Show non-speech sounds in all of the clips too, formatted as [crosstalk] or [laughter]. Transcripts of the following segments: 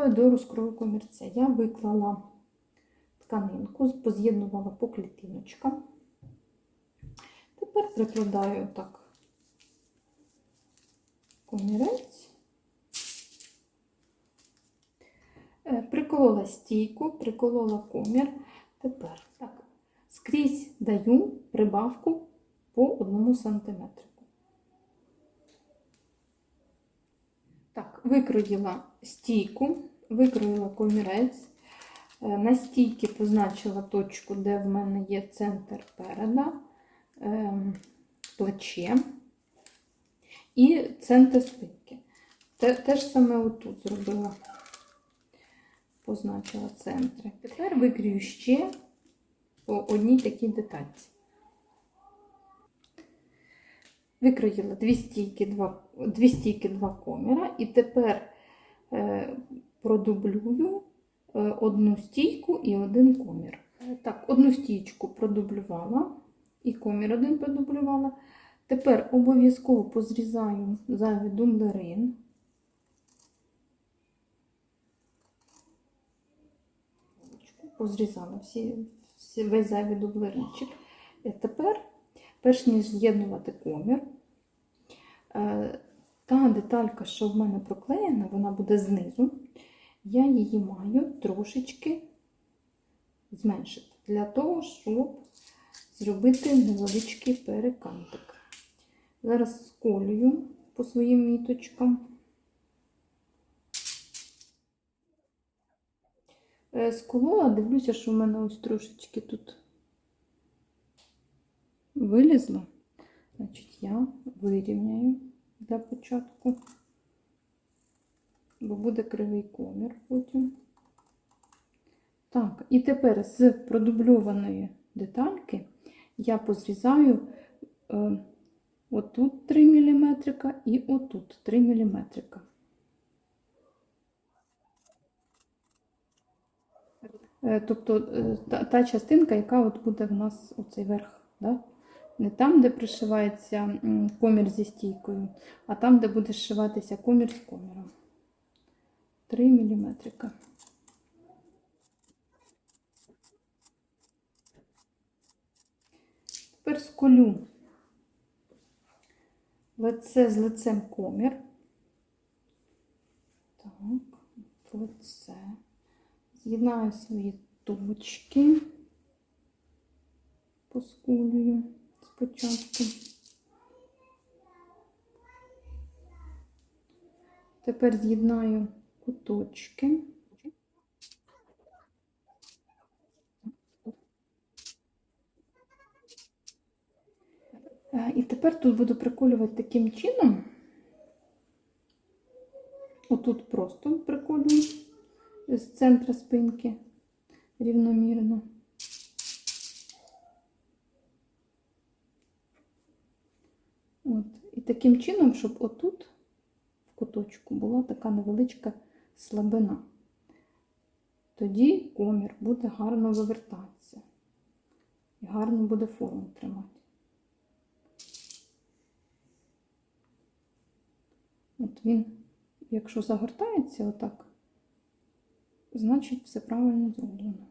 Приступаю до розкрою комірця. Я виклала тканинку, поз'єднувала по клітиночкам. Тепер прикладаю так комірець. Е, Приколола стійку, приколола комір. Тепер так, скрізь даю прибавку по 1 см. Так, викроїла стійку, викроїла комірець. Е, На стійки позначила точку, де в мене є центр переда, ем, плече і центр спинки. Те, ж саме отут зробила, позначила центри. Тепер викрию ще по одній такій детальці. Викроїла дві стійки, два, дві стійки, два коміра, і тепер е, продублюю е, одну стійку і один комір. Е, Так, одну стійку продублювала, і комір один продублювала. Тепер обов'язково позрізаю зайвий дублерин. Позрізала всі, всі, весь зайвий дублеринчик. І тепер, перш ніж з'єднувати комір, е, та деталька, що в мене проклеєна, вона буде знизу. Я її маю трошечки зменшити для того, щоб зробити невеличкий перекантик. Зараз сколюю по своїм міточкам. Е, Сколола, дивлюся, що в мене ось трошечки тут вилізло. Значить, я вирівняю для початку, бо буде кривий комір потім. Так, і тепер з продубльованої детальки я позрізаю е, отут 3 мм і отут 3 мм. Е, Тобто е, та, та частинка, яка от буде в нас оцей верх. Да? Не там, де пришивається комір зі стійкою, а там, де буде зшиватися комір з коміром. 3 мм. Тепер сколю лице з лицем комір. Так, лице. З'єднаю свої точки, поскулюю спочатку. Тепер з'єднаю куточки. Е, І тепер тут буду приколювати таким чином. Отут просто приколюю з центра спинки рівномірно. От. І таким чином, щоб отут, в куточку, була така невеличка слабина. Тоді комір буде гарно вивертатися і гарно буде форму тримати. От він, якщо загортається отак, значить все правильно зроблено.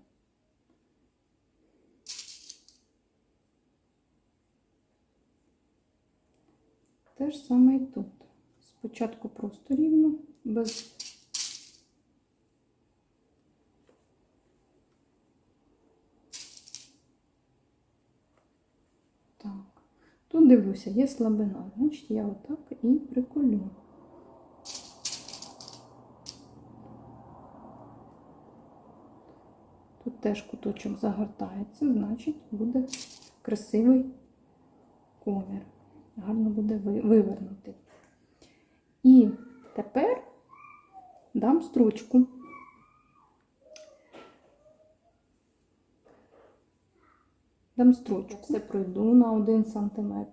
Те ж саме і тут. Спочатку просто рівно, без так. Тут дивлюся, є слабина, значить я отак і приколю. Тут теж куточок загортається, значить буде красивий комір. Гарно буде ви- вивернутий. І тепер дам строчку. Дам строчку. Все пройду на 1 см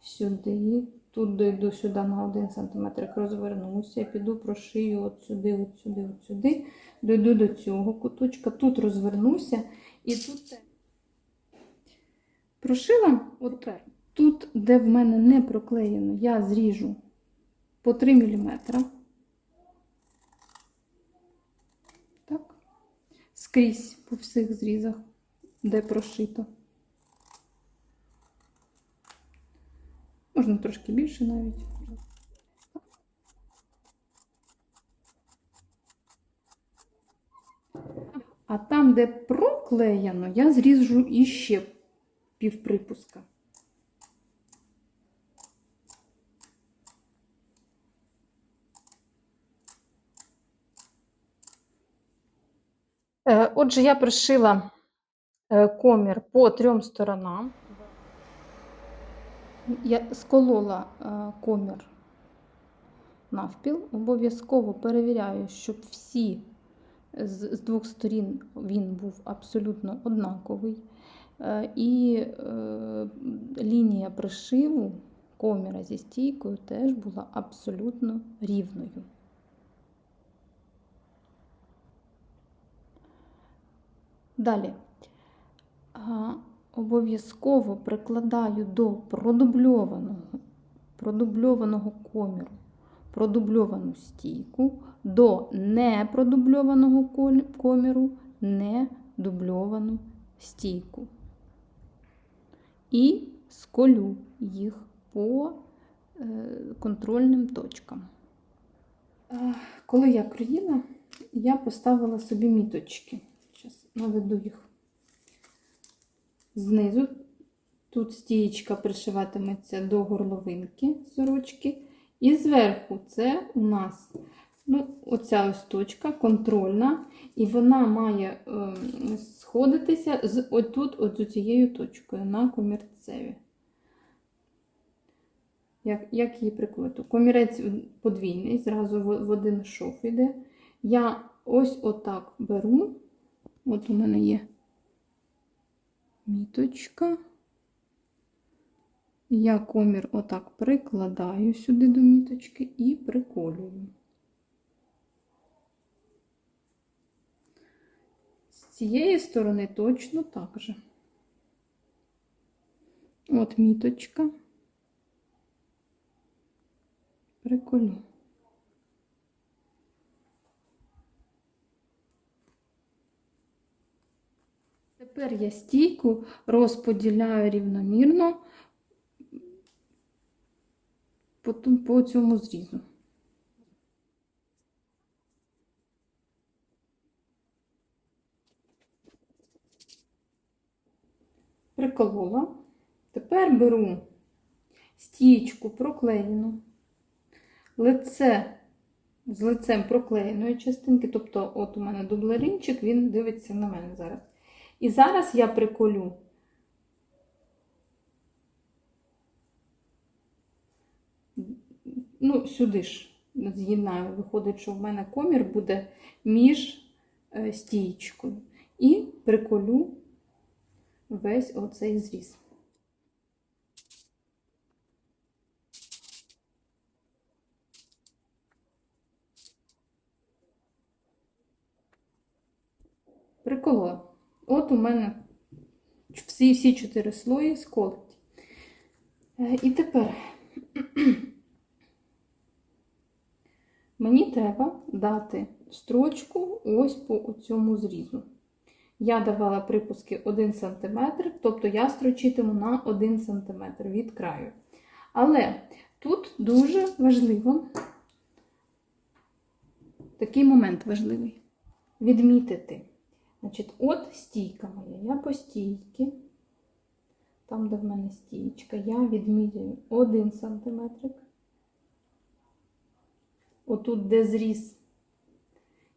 сюди, тут дойду сюди на 1 см, розвернуся, піду прошию от сюди, от сюди, от сюди, дойду до цього куточка, тут розвернуся і тут прошила от тепер. Тут, де в мене не проклеєно, я зріжу по 3 мм. скрізь по всіх зрізах, де прошито. Можна трошки більше навіть. А там, де проклеєно, я зріжу іще півприпуска. Отже, я пришила е, комір по трьом сторонам. Я сколола е, комір навпіл. Обов'язково перевіряю, щоб всі з, двох сторін він був абсолютно однаковий. Е, І е, лінія пришиву коміра зі стійкою теж була абсолютно рівною. Далі. Обов'язково прикладаю до продубльованого, продубльованого коміру продубльовану стійку, до непродубльованого коміру недубльовану стійку. І сколю їх по е, контрольним точкам. Е, Коли я кроїла, я поставила собі міточки. Зараз наведу їх знизу. Тут стієчка пришиватиметься до горловинки сорочки. І зверху це у нас ну, оця ось точка контрольна, і вона має е, сходитися з отут, от цією точкою на комірцеві. Як, як її прикрутити? Комірець подвійний, зразу в, в один шов іде. Я ось отак беру. От у мене є міточка. Я комір отак прикладаю сюди до міточки і приколюю. З цієї сторони точно так же. От міточка. Приколю. Тепер я стійку розподіляю рівномірно по, цьому зрізу. Приколола. Тепер беру стічку проклеєну, лице з лицем проклеєної частинки, тобто, от у мене дублеринчик, він дивиться на мене зараз. І зараз я приколю ну, сюди ж з'єднаю. Виходить, що в мене комір буде між е, стієчкою. І приколю весь оцей зріз. Приколола. От у мене всі, всі чотири слої сколоті. Е, І тепер [clears throat] мені треба дати строчку ось по цьому зрізу. Я давала припуски 1 см, тобто я строчитиму на 1 см від краю. Але тут дуже важливо, такий момент важливий відмітити. Значить, от стійка моя, я по стійці, там, де в мене стійка, я відмірюю 1 см. Отут, де зріз.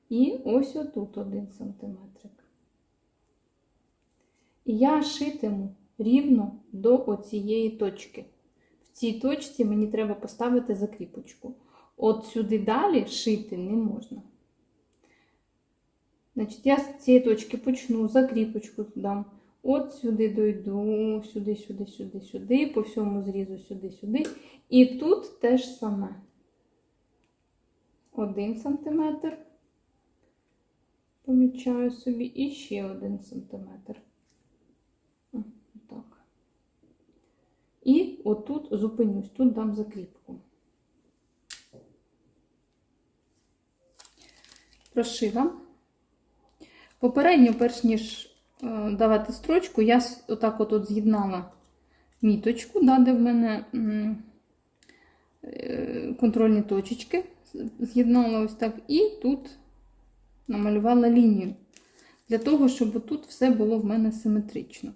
І ось отут 1 см. І я шитиму рівно до оцієї точки. В цій точці мені треба поставити закріпочку. От сюди далі шити не можна. Значить, я з цієї точки почну, закріпочку дам. От сюди дойду, сюди, сюди, сюди, сюди, по всьому зрізу сюди, сюди. І тут теж саме. Один сантиметр. Помічаю собі і ще один сантиметр. Так. І отут зупинюсь, тут дам закріпку. Прошила. Попередньо, перш ніж е, давати строчку, я отак от, от з'єднала міточку, да, де в мене е, контрольні точечки. З'єднала ось так і тут намалювала лінію. Для того, щоб тут все було в мене симетрично.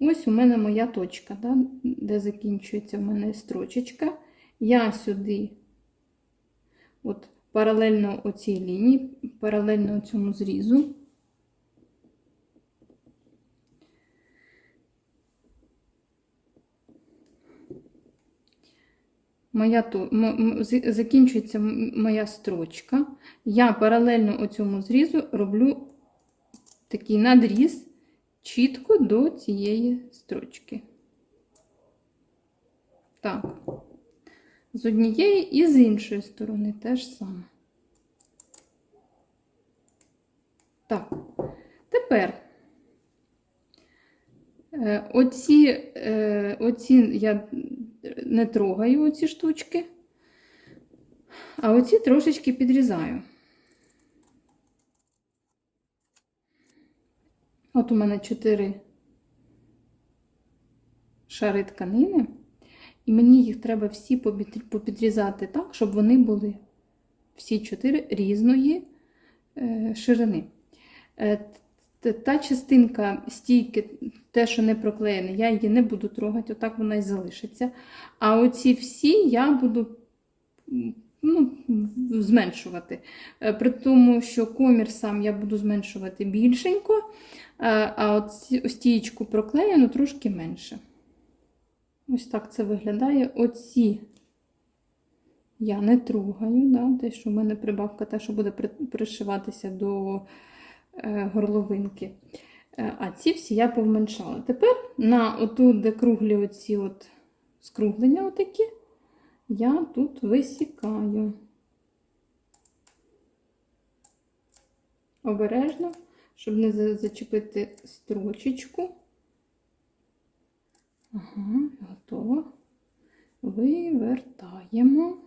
Ось у мене моя точка, да, де закінчується в мене строчечка. Я сюди, от паралельно оцій лінії, паралельно цьому зрізу. Моя, закінчується моя строчка. Я паралельно цьому зрізу роблю такий надріз чітко до цієї строчки. Так. З однієї і з іншої сторони теж саме. Так. Тепер е, оці, е, оці я не трогаю оці штучки, а оці трошечки підрізаю. От у мене чотири шари тканини, і мені їх треба всі попідрізати так, щоб вони були всі чотири різної е, ширини. Е, Та частинка стійки, те, що не проклеєне, я її не буду трогати, отак вона і залишиться. А оці всі я буду ну, зменшувати. Е, При тому, що комір сам я буду зменшувати більшенько, а от стієчку проклеєну трошки менше. Ось так це виглядає. Оці я не трогаю, да, те, що в мене прибавка, та, що буде пришиватися до е, горловинки. Е, А ці всі я повменшала. Тепер на отут, де круглі оці от скруглення отакі, я тут висікаю. Обережно, щоб не зачепити строчечку. Ага, готово. Вивертаємо.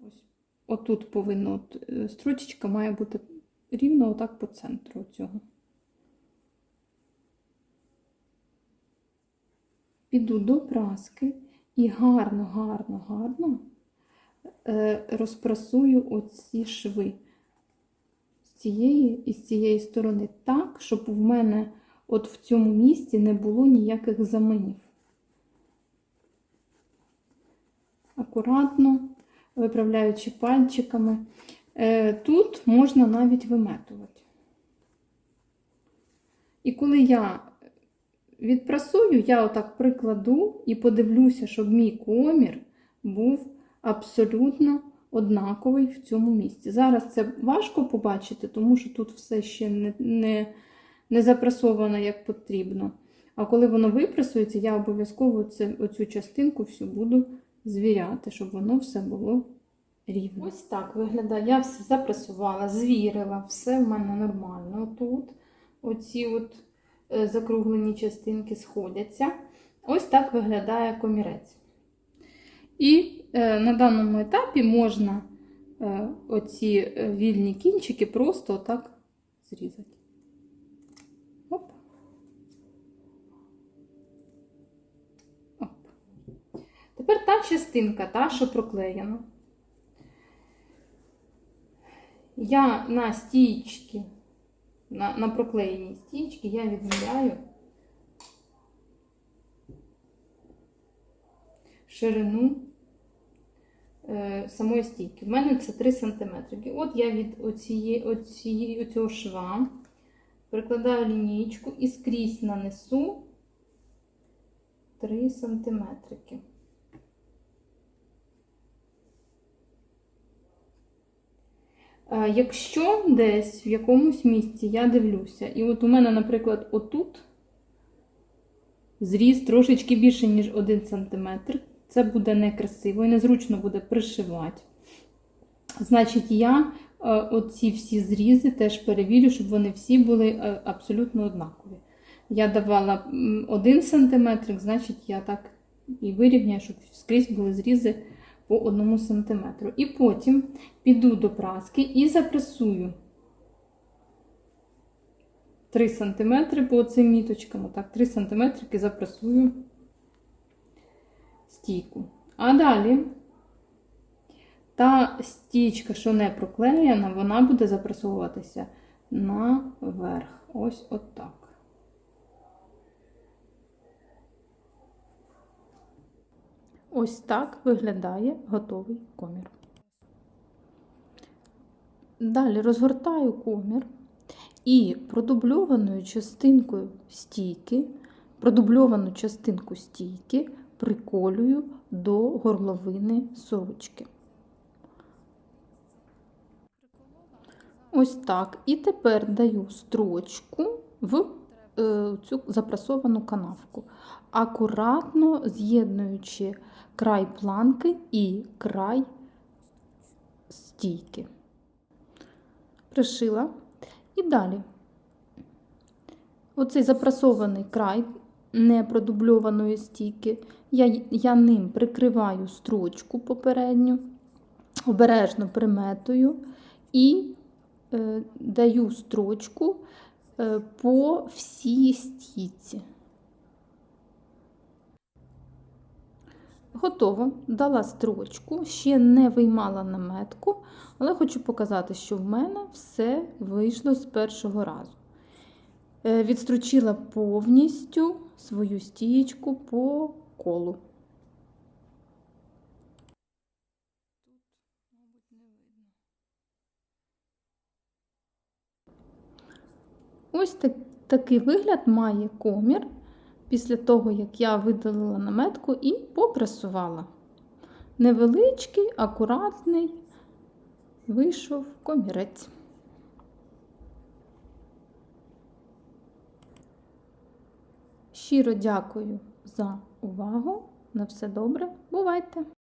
Ось отут повинно е, строчечка має бути рівно отак по центру цього. Піду до праски і гарно, гарно, гарно е, розпрасую оці шви з цієї і з цієї сторони так, щоб в мене от в цьому місці не було ніяких заминів. Акуратно, виправляючи пальчиками. Е, Тут можна навіть виметувати. І коли я відпрасую, я отак прикладу і подивлюся, щоб мій комір був абсолютно однаковий в цьому місці. Зараз це важко побачити, тому що тут все ще не, не, не запресовано як потрібно. А коли воно випресується, я обов'язково оцю частинку всю буду звіряти, щоб воно все було рівно. Ось так виглядає. Я все запресувала, звірила, все в мене нормально тут. Оці от закруглені частинки сходяться. Ось так виглядає комірець. І е, на даному етапі можна е, оці е, вільні кінчики просто отак зрізати. Оп. Тепер та частинка, та, що проклеєна. Я на стічки, на, на проклеєній стічки я відміряю ширину е, самої стійки. В мене це 3 см. От я від оцієї, оцієї, оцього шва прикладаю лінійку і скрізь нанесу 3 см. Якщо десь в якомусь місці я дивлюся, і от у мене, наприклад, отут зріз трошечки більше, ніж 1 см, це буде некрасиво і незручно буде пришивати. Значить, я оці всі зрізи теж перевірю, щоб вони всі були е, абсолютно однакові. Я давала 1 см, значить я так і вирівняю, щоб скрізь були зрізи по 1 см. І потім піду до праски і запресую 3 см по цим міточкам, отак 3 см запресую стійку. А далі та стічка, що не проклеєна, вона буде запресовуватися наверх. Ось отак. Ось так виглядає готовий комір. Далі розгортаю комір і продубльованою частинкою стійки, продубльовану частинку стійки приколюю до горловини сорочки. Ось так. І тепер даю строчку в е, цю запрасовану канавку, акуратно з'єднуючи край планки і край стійки. Пришила. І далі оцей запрасований край непродубльованої стійки, я, я ним прикриваю строчку попередню, обережно приметую і е, даю строчку е, по всій стійці. Готово, дала строчку, ще не виймала наметку, але хочу показати, що в мене все вийшло з першого разу. Е, Відстрочила повністю свою стієчку по колу. Ось так, такий вигляд має комір після того, як я видалила наметку і попресувала. Невеличкий, акуратний, вийшов комірець. Щиро дякую за увагу. На все добре. Бувайте!